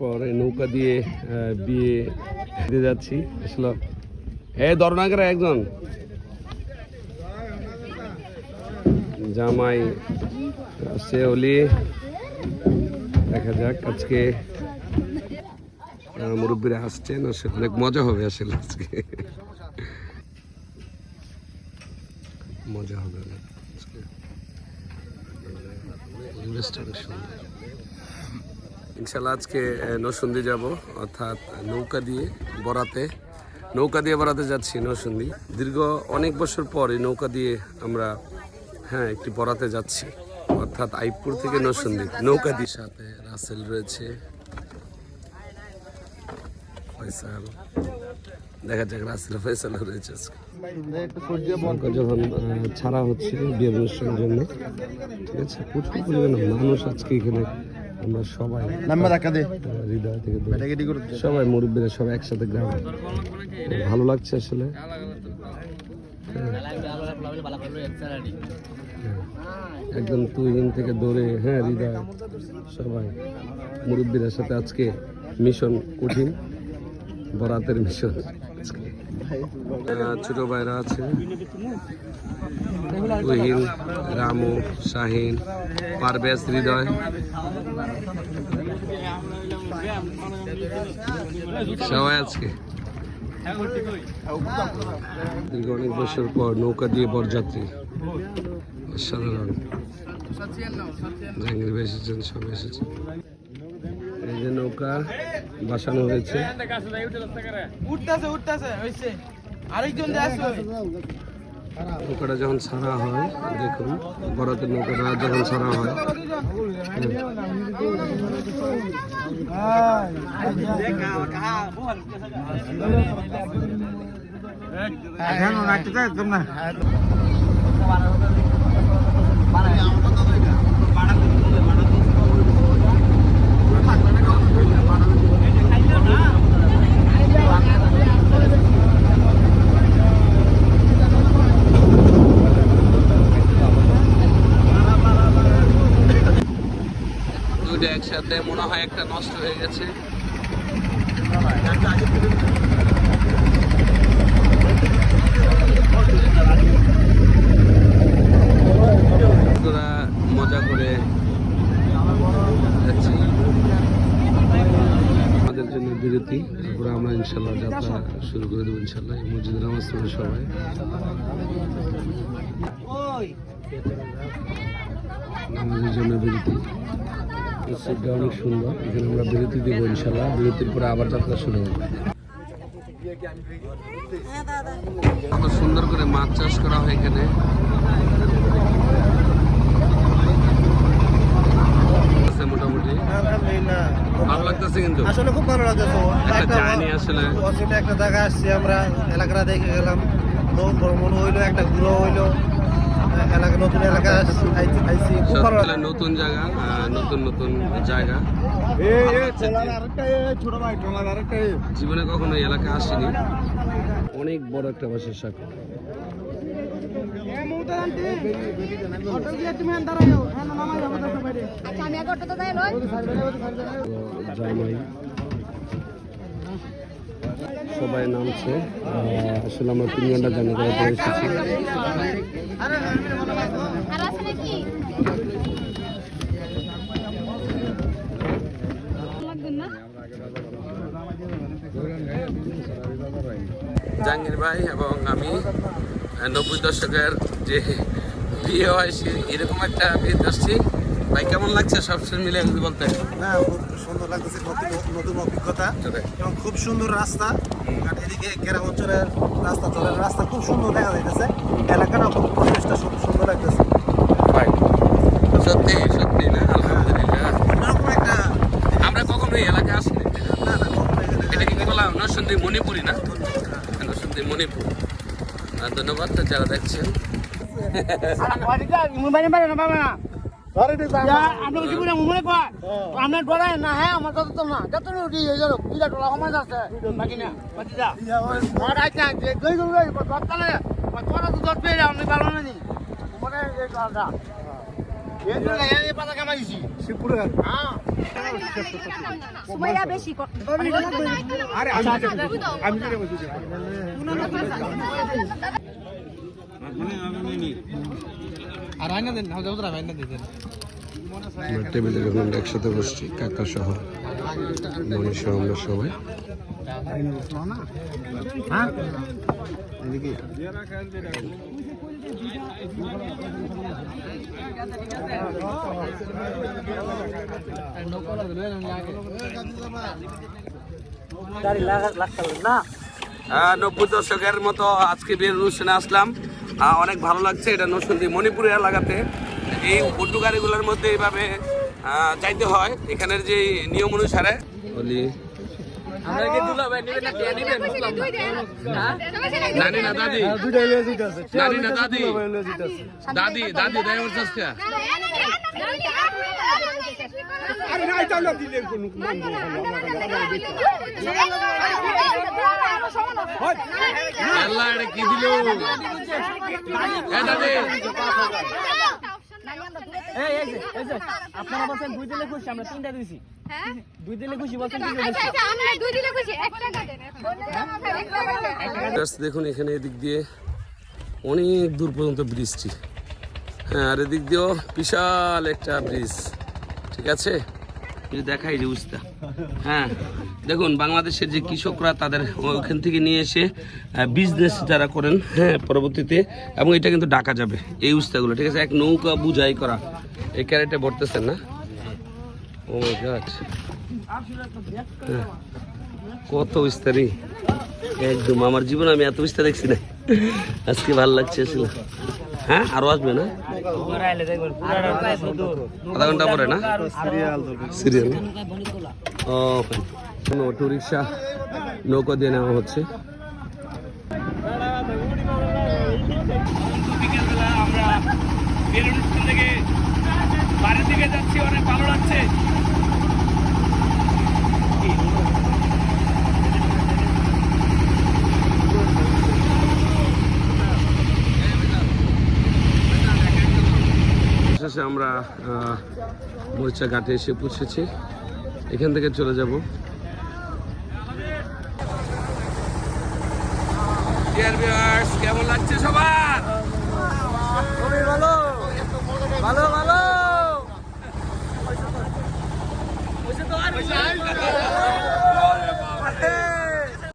পর নৌকা দিয়ে বিয়ে দিয়ে যাচ্ছি। আসলে, এ দরনাগরে একজন। জামাই, সে হলি, দেখা যাক আজকে মুরব্বীরা আসছেন আসলে অনেক মজা হবে আসলে আজকে। মজা হবে অনেক অনেক সুন্দর। ইনশাল্লাহ আজকে নরসিংদী যাব। অর্থাৎ নৌকা দিয়ে বরাতে। নৌকা দিয়ে বরাতে যাচ্ছি নরসিংদী। দীর্ঘ অনেক বছর পর এই নৌকা দিয়ে আমরা হ্যাঁ একটি বরাতে যাচ্ছি। অর্থাৎ আইপুর থেকে নরসিংদী। নৌকা দিয়ে সাথে রাসেল রয়েছে। দেখা যাক রাসেল ফয়সাল রয়েছে যখন ছাড়া হচ্ছে অনুষ্ঠানের জন্য, ঠিক আছে? প্রচুর পরিমাণে মানুষ আজকে এখানে আমরা সবাই নাম্বার রাখা দে। হৃদয় থেকে। সবাই মুরব্বীরা সবাই একসাথে গ্রাম। ভালো লাগছে আসলে। একদম তুহিন থেকে দৌড়ে হ্যাঁ হৃদয়। সবাই। মুরব্বীদের সাথে আজকে মিশন কঠিন বরাতের মিশন। ছোট ভাইরা আছে। তুহিন রামু, শাহিন, পারভেজ হৃদয়। সবাই আজকে। দীর্ঘ অনেক বছর পর নৌকা দিয়ে বরযাত্রী। অসাধারণ। জাহাঙ্গীর এসেছেন, সবাই এসেছেন। এই যে নৌকা বাসানো হয়েছে। আরেকজন নৌকাটা যখন ছাড়া হয় দেখুন বরাতের নৌকাটা যখন ছাড়া হয়। এখন একদম না দুইটা মনে হয় একটা নষ্ট হয়ে গেছে। মজা করে যাচ্ছি। আমাদের জন্য বিরতি। তারপরে আমরা ইনশাল্লাহ যাত্রা শুরু করে দেবো ইনশাল্লাহ মসজিদের নামাজ সবাই। আমাদের জন্য বিরতি। মসজিদটা অনেক সুন্দর। এখানে আমরা বিরতি দেবো ইনশাল্লাহ বিরতির পরে আবার যাত্রা শুরু হবে। কত সুন্দর করে মাছ চাষ করা হয় এখানে। মোটামুটি। ভালো লাগতেছে কিন্তু। আসলে খুব ভালো লাগছে একটা আসলে। একটা জায়গা আসছি আমরা এলাকাটা দেখে গেলাম। ভ্রমণ হইল একটা ঘুরো হইল। এলাকা নতুন এলাকা আইছি খুব ভালো নতুন জায়গা আহ, নতুন নতুন জায়গা। জীবনে কখনো এলাকা আসেনি। অনেক বড় একটা বাসের শাখা অটো দিয়ে তুমি দাঁড়াই যাও হ্যাঁ নামাই যাব তো বাইরে আচ্ছা আমি এক অটোতে যাই লই জামাই সবাই নামছে। আসলে আমরা তিন ঘণ্টা জানি করে পরে এসেছি। আর আছে নাকি লাগবে না জাহাঙ্গীর ভাই এবং আমি নব্বই দশকের যে বিয়ে হয় সে এরকম একটা বিয়েতে আসছি ভাই কেমন লাগছে সবসময় মিলে বলতে না সুন্দর লাগতেছে নতুন নতুন অভিজ্ঞতা। এবং খুব সুন্দর রাস্তা। আর এদিকে গ্রাম অঞ্চলের রাস্তা চলের রাস্তা খুব সুন্দর দেখা যাইতেছে। এলাকাটা খুব পরিবেশটা খুব সুন্দর লাগতেছে। সত্যি সত্যি না? আলহামদুলিল্লাহ। এরকম একটা আমরা কখনো এই এলাকায় আসিনি। না না কখনো এটা কি বললাম নরসিংদী মণিপুরি না? মণিপুর। ধন্যবাদ যারা দেখছেন। আপনার জীবনে মনে কয় আপনার ডরায় না হ্যাঁ আমার যত তো না যত উঠি হয়ে গেল বিরাট ডলা সমাজ আছে বাকি না বাকি যা আমার আইতে আইতে গই গই গই দত্তালে তোরা তো দত পেয়ে আপনি ভালো না মানে এই ডলাটা এই পাতা কামাইছি সুমাইয়া বেশি কর আরে আমি আর আইনা দেন হাউদা উতরা আইনা দেন। আমরা টেবিলে যখন একসাথে বসছি কাকা সহ মনি সহ আমরা সবাই। হ্যাঁ? নব্বই দশকের মতো আজকে বিয়ের অনুষ্ঠানে আসলাম। অনেক ভালো লাগছে এটা নরসিংদী মণিপুরের এলাকাতে। এই উর্দু গাড়িগুলোর মধ্যে এইভাবে আহ, যাইতে হয়। এখানের যে নিয়ম অনুসারে। নানি না দাদি? নানি না দাদি? দাদি দাদি ড্রাইভার এটা দিল আপনারা বলছেন দুই দিলে খুশি আমরা তিনটা দিছি। হ্যাঁ? দুই দিলে খুশি বলছেন তিনটা আচ্ছা আচ্ছা আমরা দুই দিলে খুশি এক টাকা দেন Just দেখুন এখানে এদিক দিয়ে অনেক দূর পর্যন্ত ব্রিজটি। হ্যাঁ আর এদিক দিয়েও বিশাল একটা ব্রিজ। ঠিক আছে? দেখাই যে উস্তা। হ্যাঁ। দেখুন বাংলাদেশের যে কৃষকরা তাদের ওখান থেকে নিয়ে এসে বিজনেস যারা করেন হ্যাঁ পরবর্তীতে এবং এটা কিন্তু ডাকা যাবে এই উস্তাগুলো ঠিক আছে? এক নৌকা বুঝাই করা এই ক্যারেটে ভরতেছেন না? ও মাই গড কত বিস্তারি একদম আমার জীবনে আমি এত বিস্তার দেখছি না। আজকে ভালো লাগছে আসলে। হ্যাঁ আরও আসবে না? আধা ঘণ্টা পরে না? সিরিয়াল ও অটো রিক্সা নৌকা দিয়ে নেওয়া হচ্ছে। থেকে বাড়ির দিকে যাচ্ছি অনেক ভালো লাগছে। শেষে আমরা মরিচা ঘাটে এসে পৌঁছেছি। এখান থেকে চলে যাব। কেমন লাগছে সবার? খুবই ভালো। ভালো ভালো।